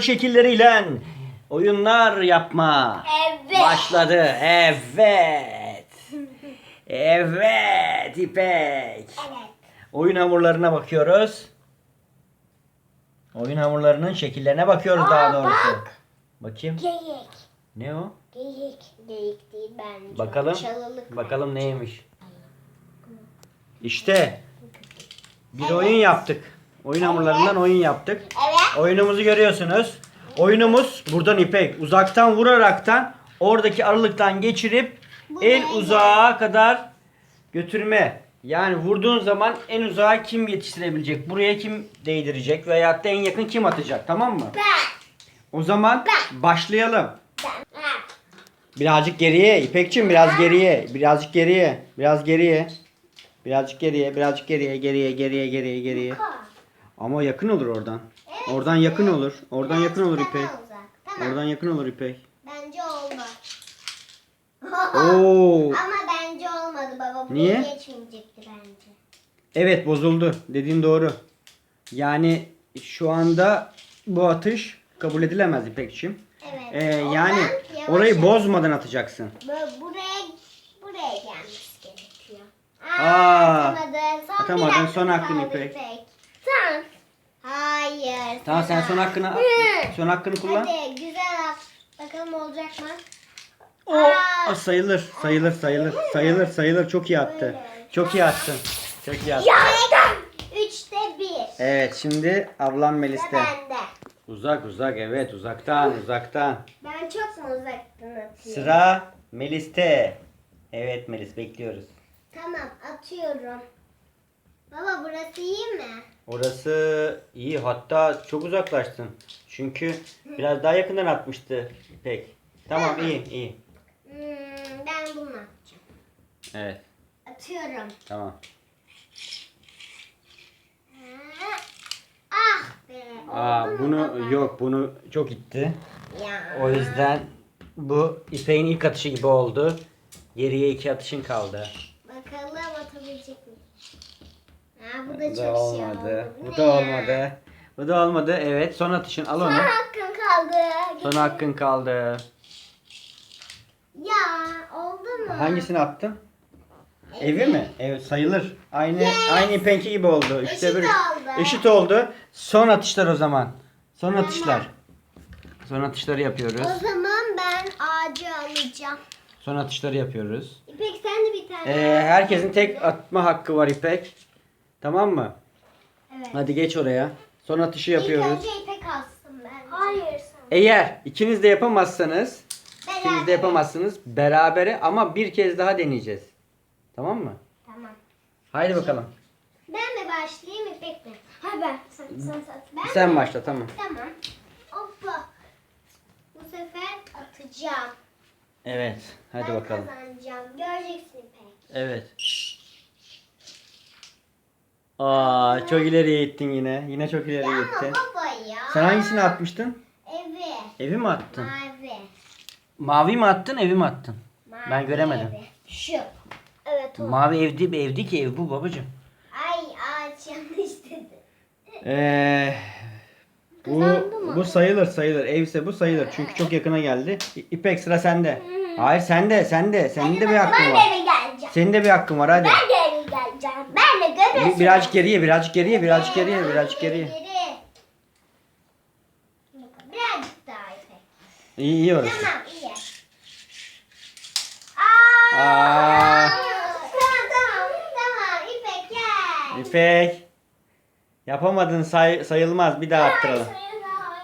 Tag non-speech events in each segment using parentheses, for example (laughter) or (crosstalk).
Şekilleriyle oyunlar yapma Evet. başladı. Evet. Evet İpek. Evet. Oyun hamurlarına bakıyoruz. Oyun hamurlarının şekillerine bakıyoruz Aa, daha doğrusu. bak. Bakayım. Geyik. Ne o? Geyik. Geyik değil bence. Bakalım. Çalılık. Bakalım neymiş. İşte bir oyun yaptık. Oyun hamurlarından oyun yaptık. Evet. Oyunumuzu görüyorsunuz. Oyunumuz buradan ipek uzaktan vuraraktan oradaki aralıktan geçirip Buraya en uzağa kadar götürme. Yani vurduğun zaman en uzağa kim yetiştirebilecek? Buraya kim değdirecek veya da en yakın kim atacak? Tamam mı? Ben. O zaman başlayalım. Ben. Ha. Birazcık geriye İpekçim biraz geriye. Birazcık geriye. Biraz geriye. Birazcık geriye, birazcık geriye, geriye, geriye, geriye, geriye. Ama yakın olur oradan. Evet, Oradan yakın evet. olur. Oradan yakın olur İpek. Tamam. Oradan yakın olur İpek. Bence olmaz. Oo. (laughs) Ama bence olmadı baba. Buraya Niye? geçmeyecekti bence. Evet bozuldu. Dediğin doğru. Yani şu anda bu atış kabul edilemez İpekçim. Evet. Ee, yani orayı yavaş- bozmadan atacaksın. Böyle buraya buraya gelmesi gerekiyor. Aa, atamadın. Son atamadın. Son hakkın kaldı İpek. Hayır. Tamam sen son hakkını son hakkını kullan. Hadi güzel at. Bakalım olacak mı? O Aa. sayılır, sayılır, sayılır, sayılır, sayılır. Çok iyi attı. Çok iyi attın. Çok iyi attın. Yaptım. Üçte bir. Evet şimdi ablam Melis'te. bende. Uzak uzak evet uzaktan uzaktan. Ben çok mu uzaktan atıyorum? Sıra Melis'te. Evet Melis bekliyoruz. Tamam atıyorum. Baba burası iyi mi? Orası iyi hatta çok uzaklaştın. Çünkü biraz daha yakından atmıştı İpek. Tamam iyi iyi. Hmm, ben bunu atacağım. Evet Atıyorum. tamam. Ha. Ah be. Aa, oldu mu bunu baba? yok bunu çok itti. Ya. O yüzden bu İpek'in ilk atışı gibi oldu. Geriye iki atışın kaldı. Bakalım atabilecek mi? Ha, bu da Bu çok da şey olmadı. oldu. Bu da olmadı. Bu da olmadı. Evet son atışın al Son onu. hakkın kaldı. Son hakkın kaldı. Ya oldu mu? Hangisini attın? Evi. Evi mi? Evet sayılır. Aynı aynı İpek'inki gibi oldu. Üçte Eşit bir. oldu. Eşit oldu. Son atışlar o zaman. Son atışlar. Son atışları yapıyoruz. O zaman ben ağacı alacağım. Son atışları yapıyoruz. İpek sen de bir tane. Ee, herkesin tek atma hakkı var İpek. Tamam mı? Evet. Hadi geç oraya. Son atışı İlk yapıyoruz. önce İpek alsın bence. Hayır sen. Eğer ikiniz de yapamazsanız, Beraber. ikiniz de yapamazsınız berabere ama bir kez daha deneyeceğiz. Tamam mı? Tamam. Haydi bakalım. Ben mi başlayayım İpek mi? Ha ben. Sen, sen, sen. Ben Sen mi? başla tamam. Tamam. Hoppa. Bu sefer atacağım. Evet. Hadi ben bakalım. kazanacağım. Göreceksin İpek. Evet. Aa çok ileriye gittin yine. Yine çok ileriye gittin. baba ya. Sen hangisini atmıştın? Evi. Evi mi attın? Mavi. Mavi mi attın, evi mi attın? Mavi Ben göremedim. evi. Şu. Evet o. Mavi evdi, evdi ki ev bu babacığım. Ay ağaç yanlış dedi. Ee, bu, Kazandı mı? bu sayılır sayılır. Evse bu sayılır. Çünkü çok yakına geldi. İ- İpek sıra sende. Hayır sende, sende. Senin de bir hakkın ben var. geleceğim? Senin de bir hakkın var hadi. Ben? Bir- Birazcık geriye, birazcık geriye, birazcık geriye, birazcık geriye. Geri. Birazcık daha İpek. İyi iyi orası. Tamam iyi. Aa. Aa. Tamam tamam tamam İpek gel. İpek. Yapamadın say, sayılmaz. Bir daha attıralım.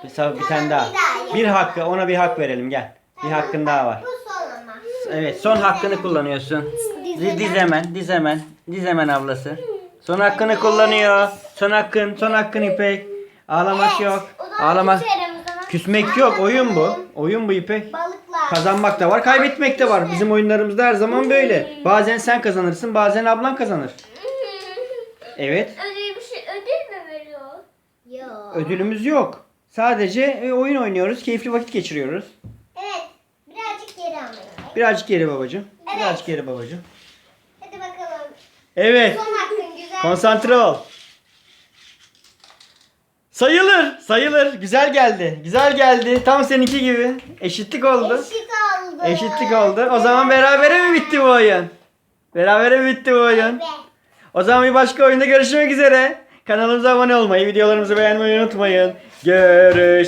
Bir, sa- bir tane daha. Bir hakkı, ona bir hak verelim gel. Bir hakkın daha var. Bu son ama. Evet, son hakkını kullanıyorsun. Diz hemen, diz hemen. Diz hemen ablası. Son hakkını kullanıyor. Son hakkın, son hakkın İpek. Ağlamak Evet, yok. o zaman Ağlamak. küserim o zaman. Küsmek yok. Oyun bu. Oyun bu İpek. Balıklar. Kazanmak da var, kaybetmek de var. Bizim oyunlarımızda her zaman böyle. Bazen sen kazanırsın, bazen ablan kazanır. Evet. Ödül bir şey ödül mü veriyor? Yok. Ödülümüz yok. Sadece e, oyun oynuyoruz, keyifli vakit geçiriyoruz. Evet. Birazcık geri İpek. Birazcık geri babacığım. Birazcık geri babacığım. Hadi bakalım. Evet. Son. Konsantre ol. Sayılır, sayılır. Güzel geldi. Güzel geldi. Tam seninki gibi. Eşitlik oldu. Eşit oldu. Eşitlik oldu. O zaman berabere mi bitti bu oyun? Berabere mi bitti bu oyun? Evet. O zaman bir başka oyunda görüşmek üzere. Kanalımıza abone olmayı, videolarımızı beğenmeyi unutmayın. Görüşürüz.